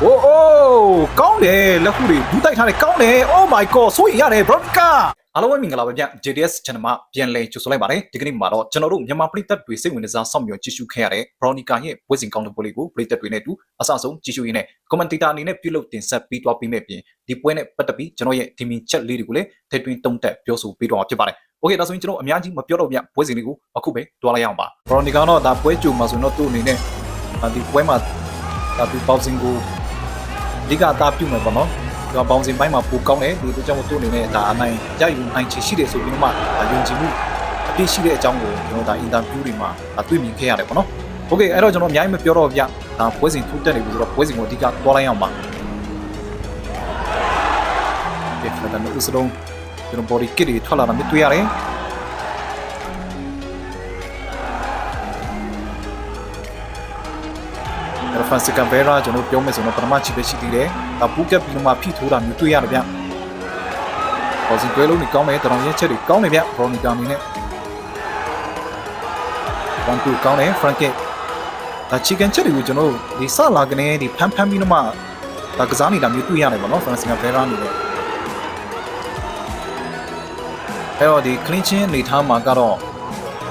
โอ้โอ้ကောင်းတယ်လက်ခုတွေဘူးတိုက်ထားတယ်ကောင်းတယ် oh my god ဆိုရင်ရတယ် bronica အားလုံးပဲမင်္ဂလာပါဗျ JDS channel မှာပြန်လည်ကြိုဆိုလိုက်ပါတယ်ဒီကနေ့မှာတော့ကျွန်တော်တို့မြန်မာပြည်သက်တွေစိတ်ဝင်စားစောင့်မျှော်ကြည့်ရှုခဲ့ရတဲ့ bronica ရဲ့ဝိဇင်ကောင်းတဲ့ပွဲလေးကိုပြည်သက်တွေနဲ့အတူအဆအဆုံးကြည့်ရှုရင်းနဲ့ commentator အနေနဲ့ပြုလုပ်တင်ဆက်ပေးသွားပေးမယ့်ပြင်ဒီပွဲနဲ့ပတ်သက်ပြီးကျွန်တော်ရဲ့ဒီမီချက်လေးတွေကိုလည်းထည့်သွင်းတုံးတက်ပြောဆိုပေးတော့မှာဖြစ်ပါတယ်โอเคဒါဆိုရင်ကျွန်တော်အများကြီးမပြောတော့ဗျပွဲစဉ်လေးကိုအခုပဲတွားလိုက်ရအောင်ပါ bronica တော့ဒါပွဲကြိုမှာဆိုတော့သူ့အနေနဲ့ဒီပွဲမှာဒါဒီပေါစင်ကို အဓိကအသားပြုမယ်ပေါ့နော်ဒီကဘောင်စင်ပိုင်းမှာပိုကောင်းတယ်ဒီတို့ကြောင့်သူ့အနေနဲ့ဒါအနိုင်ရယူနိုင်ချေရှိတယ်ဆိုပြီးတော့မှဒါယုံကြည်မှုအပြည့်ရှိတဲ့အကြောင်းကိုကျွန်တော်ဒါအင်တာဗျူးတွေမှာဒါတွေ့မြင်ခဲ့ရတယ်ပေါ့နော်โอเคအဲ့တော့ကျွန်တော်အများကြီးမပြောတော့ဗျဒါပွဲစဉ်ထိုးတက်နေပြီဆိုတော့ပွဲစဉ်ကိုအဓိကတွားလိုက်အောင်ပါဒီဖက်တန်ဥစလုံးကျွန်တော် body kit တွေထွက်လာတာမြင်တွေ့ရတယ် အဲ့တော့ Francisca Vera ကျွန်တော်ပြောမယ်ဆိုတော့ပထမချီပဲရှိသေးတယ်။ဒါပူကက်ပြီးတော့မှဖိထိုးတာမျိုးတွေ့ရတယ်ဗျ။ပေါ်စီတွဲလုံးကြီးကောင်းမယ်တရောင်ရဲ့ချက်တွေကောင်းတယ်ဗျ။ Veronica အနေနဲ့1 2ကောင်းတယ် Frankie ဒါ chicken ချက်တွေကိုကျွန်တော်တို့ဒီစလာကနေဒီဖမ်းဖမ်းပြီးတော့မှဒါကစားနေတာမျိုးတွေ့ရတယ်ပေါ့နော် Francisca Vera အနေနဲ့အဲ့တော့ဒီ clinching အနေထားမှာကတော့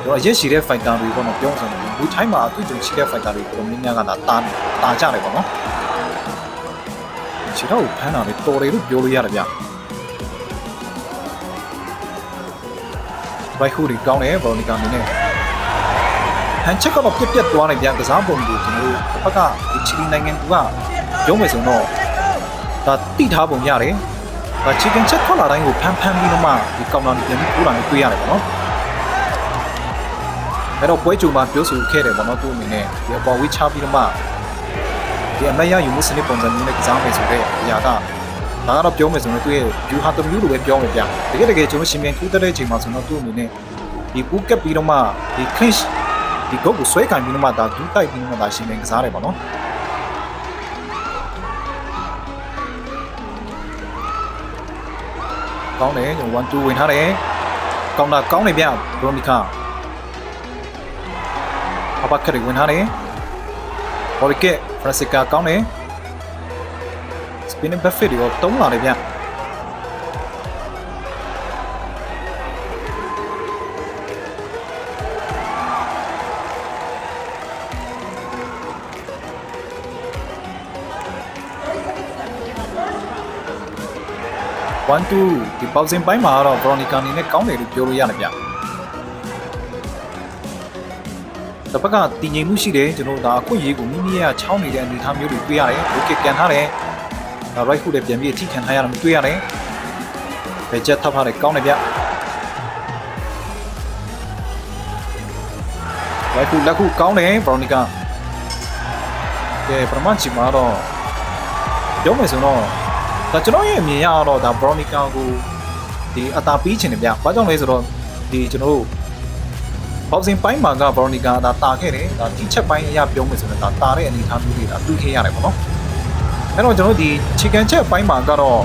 တော့ရက်ရှိတဲ့ fighter တွေပေါ့နော်ပြောဆိုရ င်လူတိုင်းမှာအတွေ့အကြုံရှိတဲ့ fighter တွေတော်တော်များများကဒါတာတာကြတယ်ပေါ့နော်ခြေတော့ဖမ်းတာလေတော်တယ်လို့ပြောလို့ရတယ်ဗျဘိုက်ဟူရီကောင်းတယ်ဘော်နီကာအနေနဲ့ဟန်ချက်ကတော့ပြက်ပြက်သွားတယ်ဗျကစားပုံကိုကျွန်တော်တို့ဘက်ကဒီချီလီနိုင်ငံကပြောမယ်ဆိုတော့ဒါတိထားပုံရတယ်ဒါ chicken ချက်ထွက်လာတိုင်းကိုဖမ်းဖမ်းပြီးတော့မှဒီကောင်တာပြန်ပြီးပိုးလာနေတွေ့ရတယ်ပေါ့နော် အဲ့တော့ပွဲကြုံမှာပြောဆိုခဲ့တယ်ပေါ့နော်သူ့အနေနဲ့ဒီအပေါ်ဝေးချပြီးတော့မှဒီအမတ်ရယူမှုစနစ်ပုံစံမျိုးနဲ့ကစားမယ်ဆိုတော့အရာကဒါကတော့ပြောမယ်ဆိုတော့သူ့ရဲ့ view ဟာတမျိုးလိုပဲပြောမယ်ဗျတကယ်တကယ်ကျွန်တော်ရှင်ပြန်ထူးတဲ့အချိန်မှာဆိုတော့သူ့အနေနဲ့ဒီပူကက်ပြီးတော့မှဒီ clinch ဒီဂုတ်ကိုဆွဲကင်ပြီးတော့မှဒါဒူးတိုက်ပြီးတော့မှဒါရှင်ပြန်ကစားတယ်ပေါ့နော်ကောင်းတယ်ကျွန်တော်1 2ဝင်ထားတယ်ကောင်းတာကောင်းတယ်ဗျဘရိုနီကာ အဘခရီဝင်ထားတယ်။ဘော်ရီကက်ဖရစီကာကောင်းတယ်။ spinning buffet တွေတော့တုံးလာတယ်ဗျ။ one two ဒီပေါက်စင်ပိုင်းမှာတော့ Veronica အနေနဲ့ကောင်းတယ်လို့ပြောလို့ရတယ်ဗျ။ တစ်ဖက်ကတည်ငြိမ်မှုရှိတယ်ကျွန်တော်တို့ဒါအခွင့်အရေးကိုမိမိရဲ့ချောင်းနေတဲ့အနေအထားမျိုးတွေတွေ့ရတယ်။ okay ကန်ထားတယ်။ဒါ right hook နဲ့ပြန်ပြီးအထိခံထားရတာမျိုးတွေ့ရတယ်။ဘယ်ချက်ထပ်ထားတယ်ကောင်းတယ်ဗျ။ right hook လက်ခုကောင်းတယ် Veronica ။ကဲပထမချိန်မှာတော့ပြောမယ်ဆိုတော့ဒါကျွန်တော်ရဲ့အမြင်ရတော့ဒါ Veronica ကိုဒီအတာပြီးချင်တယ်ဗျ။ဘာကြောင့်လဲဆိုတော့ဒီကျွန်တော်တို့ ဘောက်စင်ပိုင်းမှာကဘော်နီကာဒါတာခဲ့တယ်ဒါတိချက်ပိုင်းအရာပြောမယ်ဆိုတော့ဒါတာတဲ့အနေအထားမျိုးတွေဒါတွေ့ခဲ့ရတယ်ပေါ့နော်အဲ့တော့ကျွန်တော်ဒီ chicken ချက်ပိုင်းမှာကတော့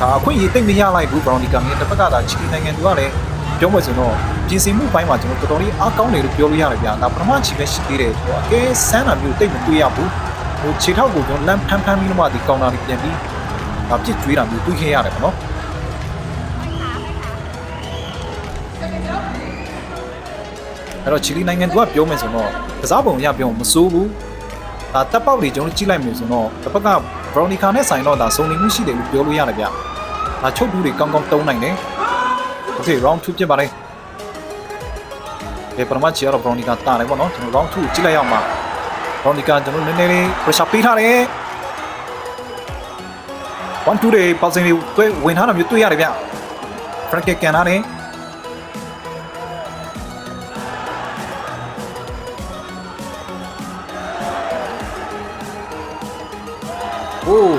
ဒါအခွင့်အရေးတိတ်မရလိုက်ဘူးဘော်နီကာနဲ့တစ်ဖက်ကဒါ chicken နိုင်ငံတွေကလည်းပြောမယ်ဆိုတော့ပြင်ဆင်မှုပိုင်းမှာကျွန်တော်တော်တော်လေးအားကောင်းတယ်လို့ပြောလို့ရတယ်ဗျာဒါပထမချီပဲရှိသေးတယ်ကျွန်တော်အကဲဆန်းတာမျိုးတိတ်မတွေ့ရဘူးဟိုခြေထောက်ကိုကျွန်တော်လမ်းဖမ်းဖမ်းပြီးတော့မှဒီကောင်တာတွေပြန်ပြီးဒါပြစ်ကျွေးတာမျိုးတွေ့ခဲ့ရတယ်ပေါ့နော် အဲ့တော့ချီလီနိုင်ငံသူကပြောမယ်ဆိုတော့ကစားပုံရပြောမစိုးဘူးဒါတပ်ပေါက်တွေကျွန်တော်ကြည့်လိုက်မယ်ဆိုတော့တစ်ဖက်ကဘရော်နီကာနဲ့ဆိုင်တော့ဒါစုံနေမှုရှိတယ်လို့ပြောလို့ရတယ်ဗျဒါချုပ်တူးတွေကောင်းကောင်းတုံးနိုင်တယ်โอเค round 2ဖြစ်ပါတယ်ဒီပရမချီကတော့ဘရော်နီကာတာတယ်ပေါ့နော်ကျွန်တော် round 2ကိုကြည့်လိုက်ရအောင်ပါဘရော်နီကာကျွန်တော်နည်းနည်းလေး pressure ပေးထားတယ်1 2တွေပေါက်စင်တွေဝင်ထားတာမျိုးတွေ့ရတယ်ဗျ Frank ကန်ထားတယ်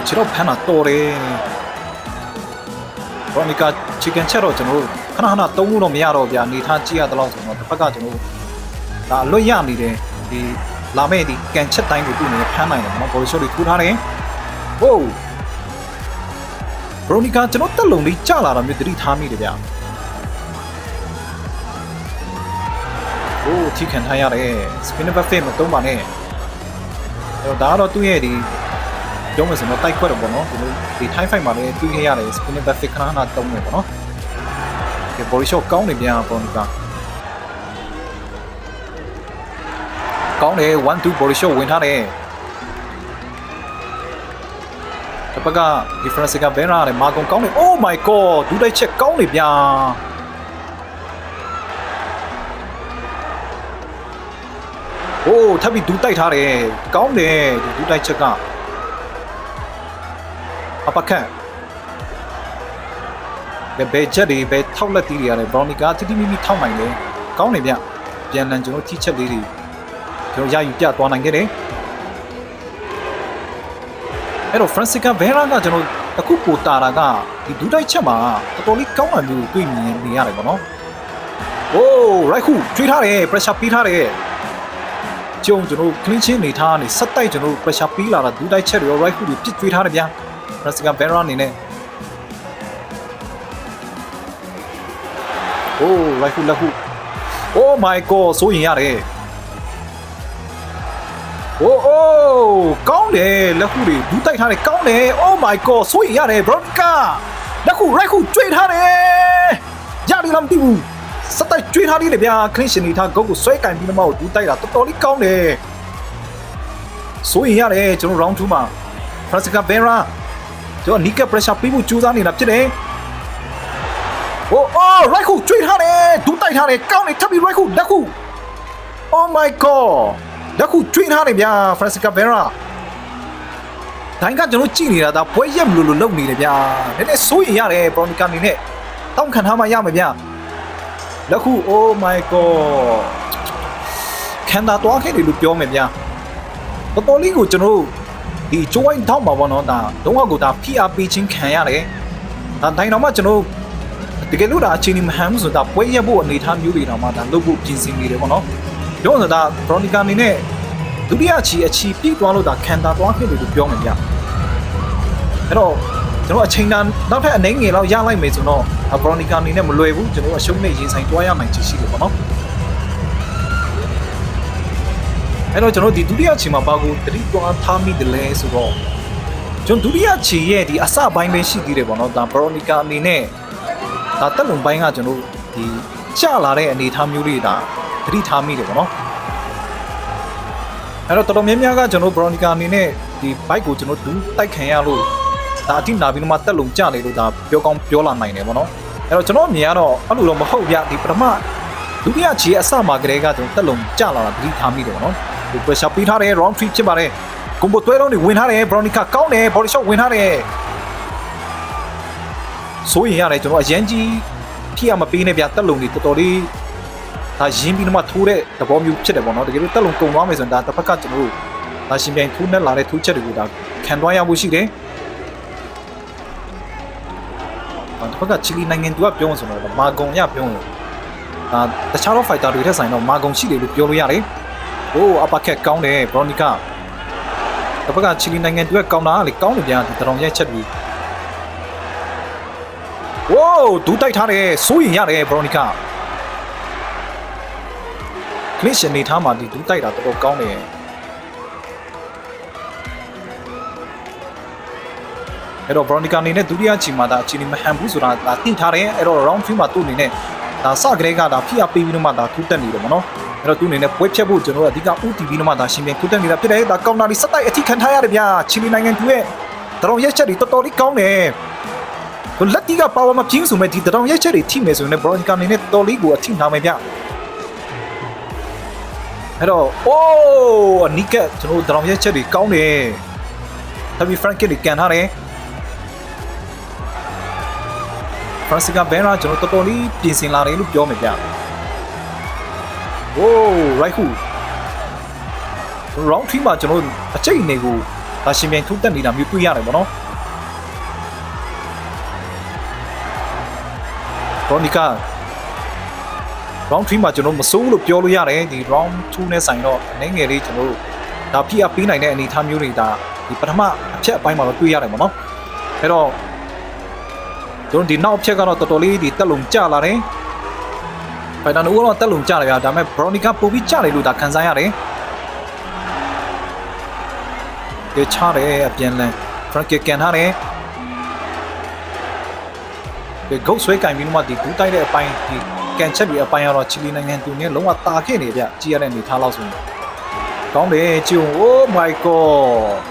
ခြေတော့ဖမ်းတာတော်တယ်ဘောနီကာချီကန်ချက်တော့ကျွန်တော်တို့ခဏခဏတုံးလို့တော့မရတော့ဗျာနေထားကြည့်ရတဲ့လောက်ဆိုတော့တစ်ဖက်ကကျွန်တော်တို့ဒါအလွတ်ရနေတယ်ဒီလာမဲ့ဒီကန်ချက်တိုင်းကိုသူ့အနေနဲ့ဖမ်းနိုင်တယ်နော်ဘော်လီရှော့တွေထူထားတယ်ဟိုးဘရိုနီကာကျွန်တော်တက်လုံလေးကြလာတာမျိုးတတိထားမိတယ်ဗျာโอ้ထိခံထားရတယ် spinner buffet မတုံးပါနဲ့အဲ့တော့ဒါကတော့သူ့ရဲ့ဒီ ပြောမယ်ဆိုတော့တိုက်ခွက်တော့ပေါ့နော်ဒီလိုဒီ time fight မှာလည်းတွေ့ခဲ့ရတယ် spinning back flick ခဏခဏတုံးနေပေါ့နော်ဒီ body shot ကောင်းနေပြန်ပေါ်နီကကောင်းတယ်1 2 body shot ဝင်ထားတယ်တစ်ပတ်က difference ကဘယ်နာတယ်မာကွန်ကောင်းနေ oh my god ဒူးတိုက်ချက်ကောင်းနေပြန်โอ้ထပ်ပြီးဒူးတိုက်ထားတယ်ကောင်းတယ်ဒီဒူးတိုက်ချက်က အပခန့်ဘယ်ဘယ်ချက်တွေဘယ်ထောက်လက်တီးတွေရတယ်ဘရော်နီကာတိတိမိမိထောက်နိုင်တယ်ကောင်းနေဗျပြန်လန်ကျွန်တော်ထိချက်လေးတွေကျွန်တော်ရယူပြသွားနိုင်ခဲ့တယ်အဲ့တော့ Francisca Vera ကကျွန်တော်အခုပိုတာတာကဒီဒူးတိုက်ချက်မှာတော်တော်လေးကောင်းတာမျိုးတွေ့မြင်နေရတယ်ပေါ့နော်။ Oh right ခုထွေးထားတယ် pressure ပေးထားတယ်။ကျုံကျွန်တော် clean ချင်းနေထားနေဆက်တိုက်ကျွန်တော် pressure ပေးလာတာဒူးတိုက်ချက်တွေရော right ခုတွေပြစ်ထွေးထားတယ်ဗျာ။ Francisca Vera အနေနဲ့ Oh right ခုလက်ခု Oh my god စိုးရင်ရတယ်။ Oh oh ကောင်းတယ်လက်ခုတွေဒူးတိုက်ထားတယ်ကောင်းတယ် Oh my god စိုးရင်ရတယ် Bronica လက်ခု right ခုကျွေးထားတယ်ရတယ်လားမသိဘူးစက်တိုက်ကျွေးထားသေးတယ်ဗျာ clean ရှင်နေထားဂုတ်ကိုဆွဲကင်ပြီးတော့ဒူးတိုက်တာတော်တော်လေးကောင်းတယ်စိုးရင်ရတယ်ကျွန်တော် round 2မှာ Francisca Vera ကျွန်တော် Nika pressure ပေးဖို့ကြိုးစားနေတာဖြစ်တယ် Oh oh right ခုကျွေးထားတယ်ဒူးတိုက်ထားတယ်ကောင်းတယ်ထပ်ပြီး right ခုလက်ခု Oh my god လက်ခုကျွေးထားတယ်ဗျာ Francisca Vera ဒိုင်းကကျွန်တော်ကြည့်နေတာဒါပွဲရက်မလို့လို့လုပ်နေတယ်ဗျာနည်းနည်းစိုးရင်ရတယ် Bronica အနေနဲ့တောင်းခံထားမှရမယ်ဗျာလက်ခု Oh my god ခံတာတော့ခဲ့တယ်လို့ပြောမယ်ဗျာတော်တော်လေးကိုကျွန်တော် ဒီ join ထောက်မှာပေါ့နော်ဒါလုံးဝကိုဒါ PR ပေးချင်းခံရတယ်ဒါဒိုင်းတော့မှကျွန်တော်တကယ်လို့ဒါအချိန်ကြီးမဟန်ဘူးဆိုတာပွဲရက်ဖို့အနေထားမျိုးတွေတော့မှဒါလုပ်ဖို့ပြင်ဆင်နေတယ်ပေါ့နော်ပြောနေတာ Bronica အနေနဲ့ဒုတိယချီအချီပြည့်သွားလို့ဒါခံတာသွားခဲ့တယ်လို့ပြောမယ်ဗျအဲ့တော့ကျွန်တော်အချိန်တန်နောက်ထပ်အနေငယ်လောက်ရလိုက်မယ်ဆိုတော့ Bronica အနေနဲ့မလွယ်ဘူးကျွန်တော်အရှုံးနဲ့ရင်ဆိုင်တွားရနိုင်ချင်ရှိတယ်ပေါ့နော် အဲ့တော့ကျွန်တော်ဒီဒုတိယချီမှာဘာကိုတတိတွားထားမိတယ်လဲဆိုတော့ကျွန်တော်ဒုတိယချီရဲ့ဒီအစပိုင်းပဲရှိသေးတယ်ပေါ့နော်ဒါ Bronica အနေနဲ့ဒါတက်လုံပိုင်းကကျွန်တော်ဒီကျလာတဲ့အနေအထားမျိုးတွေဒါတတိထားမိတယ်ပေါ့နော်အဲ့တော့တော်တော်များများကကျွန်တော် Bronica အနေနဲ့ဒီ bike ကိုကျွန်တော်ဒူးတိုက်ခံရလို့ဒါအတိနာပြီးတော့မှတက်လုံကြနေလို့ဒါပြောကောင်းပြောလာနိုင်တယ်ပေါ့နော်အဲ့တော့ကျွန်တော်အမြင်ကတော့အဲ့လိုတော့မဟုတ်ဗျဒီပထမဒုတိယခြေအစမှာကလေးကကျွန်တော်တက်လုံကြလာတာတတိထားမိတယ်ပေါ့နော် ဒီ pressure ပေးထားတယ် round 3ဖြစ်ပါတယ်ကွန်ဘိုတွဲလုံးတွေဝင်ထားတယ် Bronica ကောင်းတယ် body shot ဝင်ထားတယ်စိုးရင်ရတယ်ကျွန်တော်အရန်ကြီးထိရမပေးနဲ့ဗျတက်လုံတွေတော်တော်လေးဒါရင်းပြီးတော့မှထိုးတဲ့သဘောမျိုးဖြစ်တယ်ပေါ့နော်တကယ်လို့တက်လုံကုံသွားမယ်ဆိုရင်ဒါတစ်ဖက်ကကျွန်တော်တို့ဒါရှင်ပြိုင်ထိုးနဲ့လာတဲ့ထိုးချက်တွေကိုဒါခံသွားရဖို့ရှိတယ်။တစ်ဖက်ကချီလီနိုင်ငံသူကပြောဆိုတော့မာဂုံရပြောရင်ဒါတခြားသော fighter တွေထက်ဆိုင်တော့မာဂုံရှိတယ်လို့ပြောလို့ရတယ်။ ဟိုးအပကက်ကောင်းတယ်ဘရိုနီကာတစ်ဖက်ကချီလီနိုင်ငံသူကကောင်းတာလေကောင်းတယ်ဗျာဒီတရောင်ရိုက်ချက်ပြီးဝိုးဒူးတိုက်ထားတယ်စိုးရင်ရတယ်ဘရိုနီကာကလစ်ရှင်နေထားမှဒီဒူးတိုက်တာတော်တော်ကောင်းတယ်အဲ့တော့ Bronica အနေနဲ့ဒုတိယချီမှာဒါအချိန်မဟန်ဘူးဆိုတာဒါသိထားတယ်အဲ့တော့ round 3မှာသူ့အနေနဲ့ ဒါစကလေးကဒါဖိအားပေးပြီးတော့မှဒါထူးတက်နေတယ်ဗောနော်အဲ့တော့သူ့အနေနဲ့ပွဲဖြတ်ဖို့ကျွန်တော်တို့အဓိက UTV တော့မှဒါရှင်ပြန်ထူးတက်နေတာဖြစ်တယ်ဒါကောင်တာဒီစက်တိုက်အထိခံထားရတယ်ဗျာချီလီနိုင်ငံသူရဲ့တရောင်ရက်ချက်တွေတော်တော်လေးကောင်းတယ်ဟိုလက်တီကပါဝါမပြင်းဆိုမဲ့ဒီတရောင်ရက်ချက်တွေထိမယ်ဆိုရင် Bronica အနေနဲ့တော်လေးကိုအထိနာမယ်ဗျအဲ့တော့အိုးအနီးကကျွန်တော်တို့တရောင်ရက်ချက်တွေကောင်းတယ်ဒါပြီး Frank တွေကန်ထားတယ် Francisca Vera ကျွန်တော်တော်တော်လေးပြင်ဆင်လာတယ်လို့ပြောမယ်ဗျ။ Oh right ခု round 3မှာကျွန်တော်အချိန်နေကိုဒါရှင်ပြန်ထုတ်တက်နေတာမျိုးတွေ့ရတယ်ဗောနော်။ Veronica round 3မှာကျွန်တော်မစိုးလို့ပြောလို့ရတယ်ဒီ round 2နဲ့ဆိုင်တော့အနေငယ်လေးကျွန်တော်ဒါပြအပေးနိုင်တဲ့အနေအထားမျိုးတွေဒါဒီပထမအချက်အပိုင်းမှာတော့တွေ့ရတယ်ဗောနော်။အဲ့တော့ ကျွန်တော်ဒီနောက်ဖြက်ကတော့တော်တော်လေးဒီတက်လုံကြလာတယ်။ဖိုင်တာနိုးကတော့တက်လုံကြတယ်ဗျာဒါပေမဲ့ Bronica ပိုပြီးကြတယ်လို့ဒါခံစားရတယ်။ဒီချတယ်အပြန်လန်း front kick ကန်ထားတယ်ဒီဂုတ်ဆွဲကင်ပြီးတော့မှဒီဒူးတိုက်တဲ့အပိုင်းဒီကန်ချက်ပြီးအပိုင်းကတော့ချီလီနိုင်ငံသူနဲ့လုံးဝတာခဲ့နေဗျကြည့်ရတဲ့အနေထားလောက်ဆိုရင်ကောင်းတယ်ကျုံ oh my god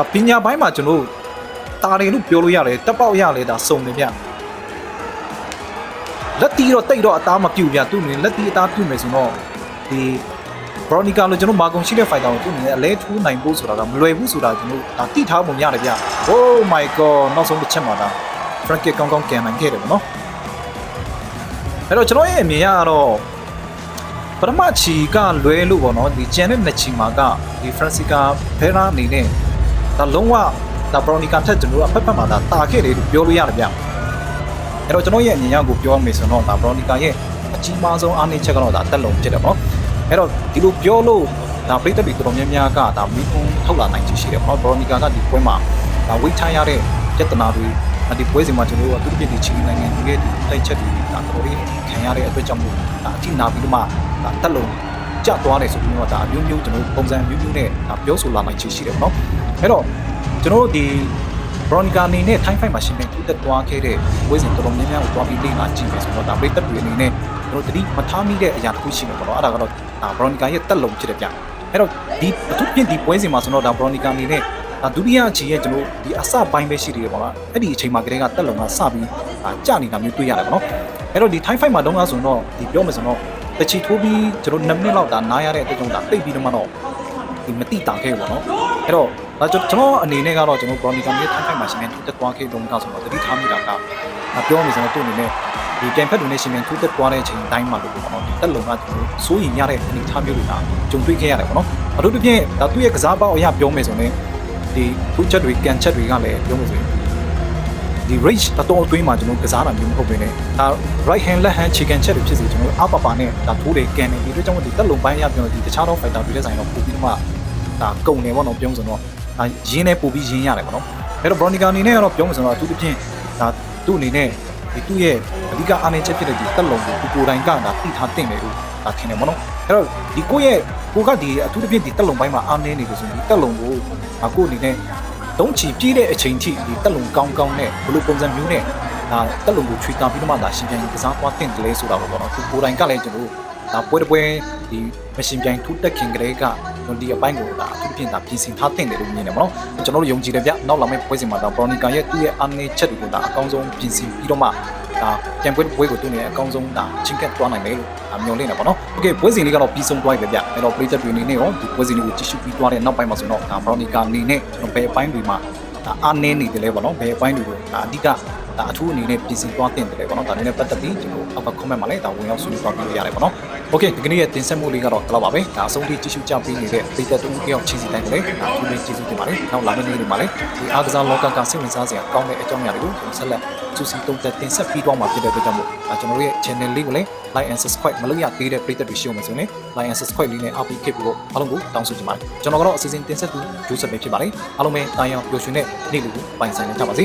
အပညာပိုင်းမှာကျွန်တော် တာတယ်လို့ပြောလို့ရတယ်တက်ပေါက်ရလေဒါစုံတယ်ဗျလက်တီတော့တိတ်တော့အသားမပြုတ်ဗျသူ့အနေနဲ့လက်တီအသားပြုတ်မယ်ဆိုတော့ဒီဘရော်နီကာလို့ကျွန်တော်မာကွန်ရှိတဲ့ fighter ကိုသူ့အနေနဲ့အလဲထိုးနိုင်ဖို့ဆိုတာကမလွယ်ဘူးဆိုတာကျွန်တော်ဒါတိထားပုံရတယ်ဗျ Oh my god နောက်ဆုံးတစ်ချက်မှာဒါ front kick ကောင်းကောင်းကန်နိုင်ခဲ့တယ်ဗောနော်အဲ့တော့ကျွန်တော်ရဲ့အမြင်ကတော့ပထမချီကလွဲလို့ပေါ့နော်ဒီကျန်တဲ့နှစ်ချီမှာကဒီ Francisca Vera အနေနဲ့ဒါလုံးဝ ဒါ Bronica ထက်ကျွန်တော်တို့အဖက်ဖက်မှာဒါတာခဲ့တယ်လို့ပြောလို့ရတယ်ဗျအဲ့တော့ကျွန်တော်ရဲ့အမြင်အရကိုပြောမယ်ဆိုတော့ဒါ Bronica ရဲ့အကြီးမားဆုံးအားနည်းချက်ကတော့ဒါတက်လုံးဖြစ်တယ်ပေါ့နော်အဲ့တော့ဒီလိုပြောလို့ဒါပြည်သက်တွေတော်တော်များများကဒါမီးကုန်းထုတ်လာနိုင်ချေရှိတယ်ပေါ့နော် Bronica ကဒီပွဲမှာဒါဝိတ်ထားရတဲ့ပြဿနာတွေဒီပွဲစဉ်မှာကျွန်တော်တို့အထူးသဖြင့်ဒီချီနိုင်ငံတွေရဲ့ဒီတိုက်ချက်တွေဒါတော်တော်လေးခံရတဲ့အတွက်ကြောင့်မို့ဒါအထိနာပြီးတော့မှဒါတက်လုံးကျသွားတယ်ဆိုပြီးတော့ဒါအမျိုးမျိုးကျွန်တော်တို့ပုံစံမျိုးမျိုးနဲ့ဒါပြောဆိုလာနိုင်ချေရှိတယ်ပေါ့နော်အဲ့တော့ ကျွန်တော်တို့ဒီ Bronica အနေနဲ့ time fight မှာရှင်ပြန်ထူးသက်သွားခဲ့တဲ့ပွဲစဉ်တော်တော်များများကိုတွားပြီးလေ့လာကြည့်မယ်ဆိုတော့ဒါပြည်သက်တွေအနေနဲ့ကျွန်တော်တတိမထားမိတဲ့အရာတစ်ခုရှိမှာပေါ့နော်အဲ့ဒါကတော့ဒါ Bronica ရဲ့တက်လုံးဖြစ်တဲ့ဗျအဲ့တော့ဒီအထူးဖြင့်ဒီပွဲစဉ်မှာဆိုတော့ဒါ Bronica အနေနဲ့ဒါဒုတိယအချိန်ရဲ့ကျွန်တော်ဒီအစပိုင်းပဲရှိသေးတယ်ပေါ့နော်အဲ့ဒီအချိန်မှာကလေးကတက်လုံးကစပြီးဒါကြာနေတာမျိုးတွေ့ရတယ်ပေါ့နော်အဲ့တော့ဒီ time fight မှာတုန်းကဆိုတော့ဒီပြောမယ်ဆိုတော့တချီထိုးပြီးကျွန်တော်2မိနစ်လောက်ဒါနားရတဲ့အတွက်ကြောင့်ဒါတိတ်ပြီးတော့မှတော့ဒီမတိတာခဲ့ပေါ့နော် အဲ့တော့ဒါကျွန်တော်အနေနဲ့ကတော့ကျွန်တော် Bronica ရဲ့ time fight မှာရှင်မြန်ထူးသက်သွားခဲ့တုန်းကဆိုတော့တတိထားမိတာကဒါပြောမယ်ဆိုတော့သူ့အနေနဲ့ဒီပြန်ဖက်တွေနဲ့ရှင်မြန်ထူးသက်သွားတဲ့အချိန်တိုင်းမှာလို့ပေါ့နော်ဒီတက်လုံးကကျွန်တော်စိုးရင်ရတဲ့အနေအထားမျိုးတွေကကြုံတွေ့ခဲ့ရတယ်ပေါ့နော်အထူးသဖြင့်ဒါသူ့ရဲ့ကစားပေါက်အရာပြောမယ်ဆိုရင်ဒီထူးချက်တွေကန်ချက်တွေကလည်းပြောမယ်ဆိုရင်ဒီ range တတော်အတွင်းမှာကျွန်တော်ကစားတာမျိုးမဟုတ်ဘဲနဲ့ဒါ right hand left hand chicken ချက်တွေဖြစ်စီကျွန်တော်အပပါနဲ့ဒါထိုးတယ်ကန်တယ်ဒီအတွက်ကြောင့်ဒီတက်လုံးပိုင်းရပြောဒီတခြားသော fighter တွေတဲ့ဆိုင်တော့ပို့ပြီးတော့မှ ဒါကုံတယ်ပေါ့နော်ပြောမှဆိုတော့ဒါရင်းနဲ့ပို့ပြီးရင်းရတယ်ပေါ့နော်အဲ့တော့ Bronica အနေနဲ့ကတော့ပြောမှဆိုတော့အထူးသဖြင့်ဒါသူ့အနေနဲ့ဒီသူ့ရဲ့အဓိကအားနည်းချက်ဖြစ်တဲ့ဒီတက်လုံးကိုကိုကိုယ်တိုင်ကဒါသိထားတင်တယ်လို့ဒါထင်တယ်ပေါ့နော်အဲ့တော့ဒီကိုယ့်ရဲ့ကိုကဒီအထူးသဖြင့်ဒီတက်လုံးပိုင်းမှာအားနည်းနေလို့ဆိုရင်ဒီတက်လုံးကိုဒါကိုယ့်အနေနဲ့တုံးချီပြည့်တဲ့အချိန်ထိဒီတက်လုံးကောင်းကောင်းနဲ့ဘလို့ပုံစံမျိုးနဲ့ဒါတက်လုံးကိုချွေတာပြီးတော့မှဒါရှင်ပြန်ကစားသွားတင်တယ်လေဆိုတာပေါ့နော်ကိုကိုယ်တိုင်ကလည်းကျွန်တော်ဒါပွဲတစ်ပွဲဒီမရှင်ပြန်ထူးတက်ခင်ကလေးက ဒီအပိုင်းကိုဒါအထူးသဖြင့်ဒါပြင်ဆင်ထားတင်တယ်လို့မြင်တယ်ပေါ့နော်ကျွန်တော်တို့ယုံကြည်တယ်ဗျနောက်လာမယ့်ပွဲစဉ်မှာဒါ Bronica ရဲ့သူ့ရဲ့အားနည်းချက်တွေကိုဒါအကောင်းဆုံးပြင်ဆင်ပြီးတော့မှဒါပြန်ပွဲပွဲကိုသူ့နေအကောင်းဆုံးဒါချင်းကပ်သွားနိုင်မယ်လို့ဒါမျှော်လင့်နေပါတော့။ Okay ပွဲစဉ်လေးကတော့ပြီးဆုံးသွားပြီဗျ။အဲ့တော့ပရိသတ်တွေအနေနဲ့ရောဒီပွဲစဉ်လေးကိုကြည့်ရှုပြီးသွားတဲ့နောက်ပိုင်းမှာဆိုတော့ဒါ Bronica အနေနဲ့ကျွန်တော်ဘယ်အပိုင်းတွေမှာဒါအားနည်းနေတယ်လဲပေါ့နော်။ဘယ်အပိုင်းတွေကိုဒါအဓိကဒါအထူးအနေနဲ့ပြင်ဆင်သွားတင်တယ်လေပေါ့နော်။ဒါနဲ့ပတ်သက်ပြီးကျွန်တော်အောက်က comment မှာလည်းဒါဝင်ရောက်ဆွေးနွေးသွားပြီးရတယ်ပေါ့နော်။ Okay ဒီကနေ့ရဲ့တင်ဆက်မှုလေးကတော့ဒီလောက်ပါပဲ။ဒါအဆုံးထိကြည့်ရှုကြပေးနေတဲ့ပရိသတ်တို့တယောက်ချီစီတိုင်းလည်းဒါထူးလေးကျေးဇူးတင်ပါတယ်။နောက်လာမယ့်နေ့တွေမှာလည်းဒီအားကစားလောကကစိတ်ဝင်စားစရာကောင်းတဲ့အကြောင်းအရာတွေကိုကျွန်တော်ဆက်လက်စူးစီးတုံးသက်တင်ဆက်ပြီးတော့မှာဖြစ်တဲ့အတွက်ကြောင့်မို့ဒါကျွန်တော်တို့ရဲ့ channel လေးကိုလည်း like and subscribe မလုပ်ရသေးတဲ့ပရိသတ်တွေရှိအောင်မယ်ဆိုရင် like and subscribe လေးနဲ့အားပေးခဲ့ပြီးတော့အားလုံးကိုတောင်းဆိုချင်ပါတယ်ကျွန်တော်ကတော့အစီအစဉ်တင်ဆက်သူဂျိုးဆက်ပဲဖြစ်ပါတယ်အားလုံးပဲတာယာပျော်ရွှင်တဲ့နေ့လေးကိုပိုင်ဆိုင်နေကြပါစေ